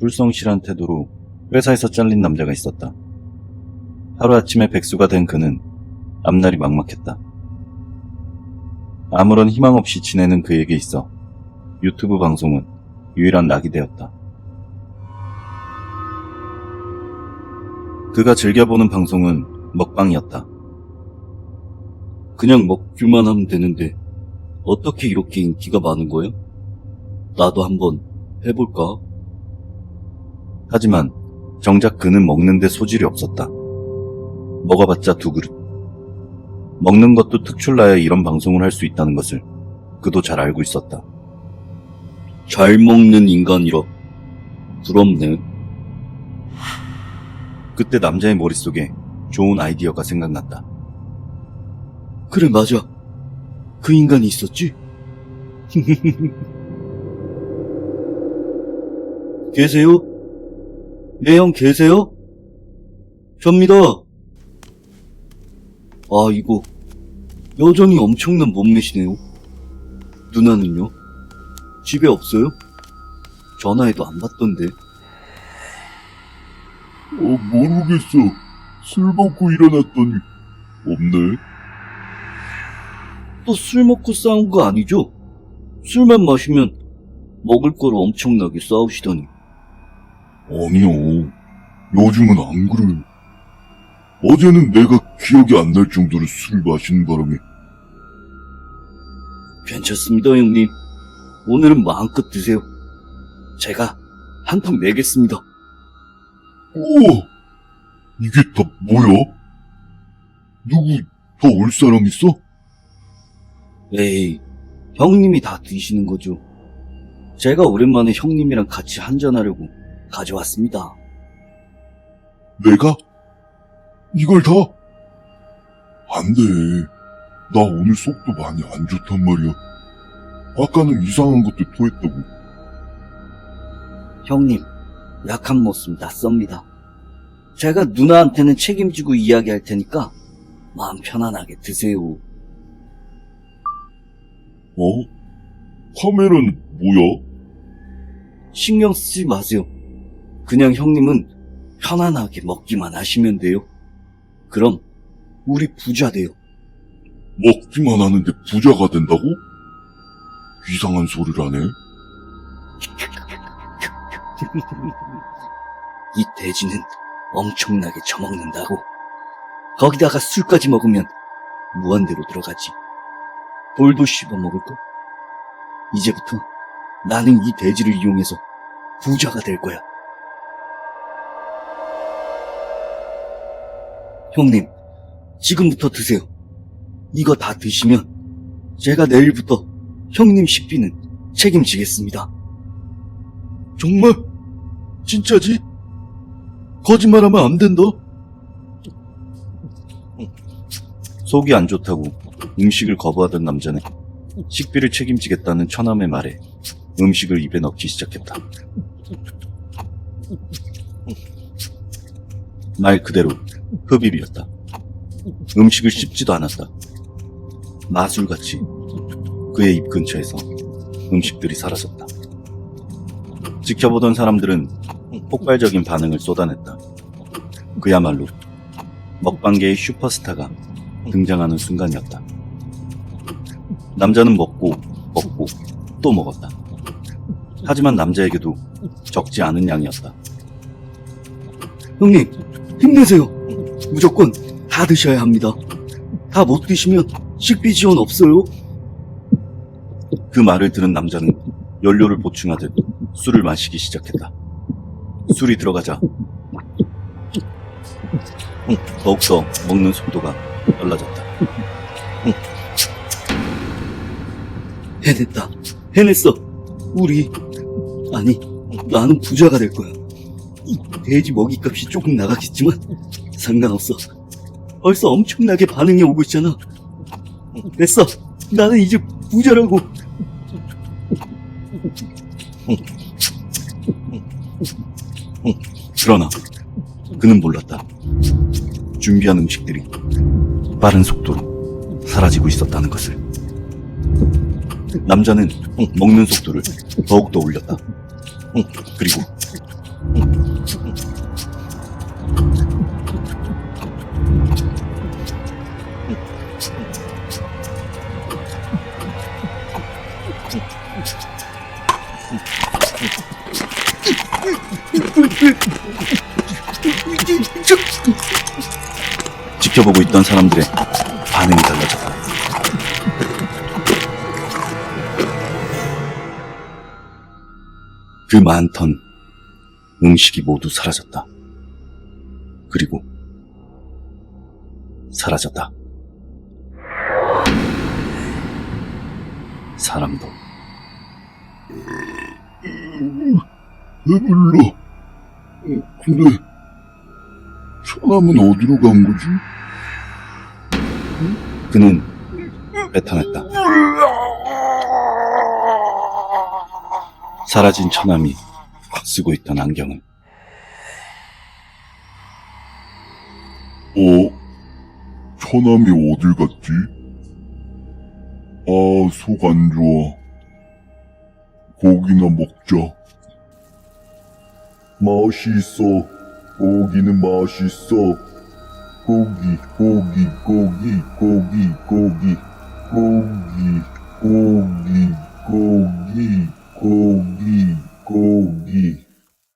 불성실한 태도로 회사에서 잘린 남자가 있었다. 하루아침에 백수가 된 그는 앞날이 막막했다. 아무런 희망 없이 지내는 그에게 있어 유튜브 방송은 유일한 낙이 되었다. 그가 즐겨보는 방송은 먹방이었다. 그냥 먹기만 하면 되는데 어떻게 이렇게 인기가 많은 거야? 나도 한번 해볼까? 하지만 정작 그는 먹는데 소질이 없었다. 먹어봤자 두 그릇. 먹는 것도 특출나야 이런 방송을 할 수 있다는 것을 그도 잘 알고 있었다. 잘 먹는 인간이라 부럽네. 그때 남자의 머릿속에 좋은 아이디어가 생각났다. 그래 맞아. 그 인간이 있었지? 계세요? 예, 형 계세요? 접니다. 아, 이거 여전히 엄청난 몸매시네요. 누나는요? 집에 없어요? 전화해도 안 받던데. 어, 모르겠어. 술 먹고 일어났더니 없네. 또 술 먹고 싸운 거 아니죠? 술만 마시면 먹을 거로 엄청나게 싸우시더니. 아니요. 요즘은 안 그래. 어제는 내가 기억이 안 날 정도로 술 마시는 바람에 괜찮습니다, 형님. 오늘은 마음껏 드세요. 제가 한 통 내겠습니다. 우와! 이게 다 뭐야? 누구 더 올 사람 있어? 에이, 형님이 다 드시는 거죠. 제가 오랜만에 형님이랑 같이 한잔하려고 가져왔습니다. 내가? 이걸 다? 안 돼. 나 오늘 속도 많이 안 좋단 말이야. 아까는 이상한 것도 토했다고. 형님, 약한 모습 낯섭니다. 제가 누나한테는 책임지고 이야기할 테니까 마음 편안하게 드세요. 어? 카메라는 뭐야? 신경 쓰지 마세요. 그냥 형님은 편안하게 먹기만 하시면 돼요. 그럼 우리 부자 돼요. 먹기만 하는데 부자가 된다고? 이상한 소리를 하네. 이 돼지는 엄청나게 처먹는다고. 거기다가 술까지 먹으면 무한대로 들어가지. 돌도 씹어 먹을 거. 이제부터 나는 이 돼지를 이용해서 부자가 될 거야. 형님, 지금부터 드세요. 이거 다 드시면 제가 내일부터 형님 식비는 책임지겠습니다. 정말? 진짜지? 거짓말하면 안 된다. 속이 안 좋다고 음식을 거부하던 남자는 식비를 책임지겠다는 처남의 말에 음식을 입에 넣기 시작했다. 말 그대로 흡입이었다. 음식을 씹지도 않았다. 마술같이 그의 입 근처에서 음식들이 사라졌다. 지켜보던 사람들은 폭발적인 반응을 쏟아냈다. 그야말로 먹방계의 슈퍼스타가 등장하는 순간이었다. 남자는 먹고 먹고 또 먹었다. 하지만 남자에게도 적지 않은 양이었다. 형님, 힘내세요. 무조건 다 드셔야 합니다. 다 못 드시면 식비 지원 없어요. 그 말을 들은 남자는 연료를 보충하듯 술을 마시기 시작했다. 술이 들어가자 응, 더욱더 먹는 속도가 빨라졌다. 해냈다. 해냈어. 우리, 아니, 나는 부자가 될 거야. 이 돼지 먹이값이 조금 나가겠지만 상관없어. 벌써 엄청나게 반응이 오고 있잖아. 됐어. 나는 이제 부자라고. 그러나 그는 몰랐다. 준비한 음식들이 빠른 속도로 사라지고 있었다는 것을. 남자는 먹는 속도를 더욱더 올렸다. 그리고 지켜보고 있던 사람들의 반응이 달라졌다. 그 많던 음식이 모두 사라졌다. 그리고 사라졌다. 사람도 배불러. 어, 근데 처남은 어디로 간 거지? 그는 배탄했다. 사라진 처남이 쓰고 있던 안경을 어? 처남이 어딜 갔지? 아, 속 안 좋아. 고기나 먹자. 맛있어. 고기는 맛있어. 고기, 고기, 고기, 고기, 고기, 고기, 고기, 고기, 고기, 고기.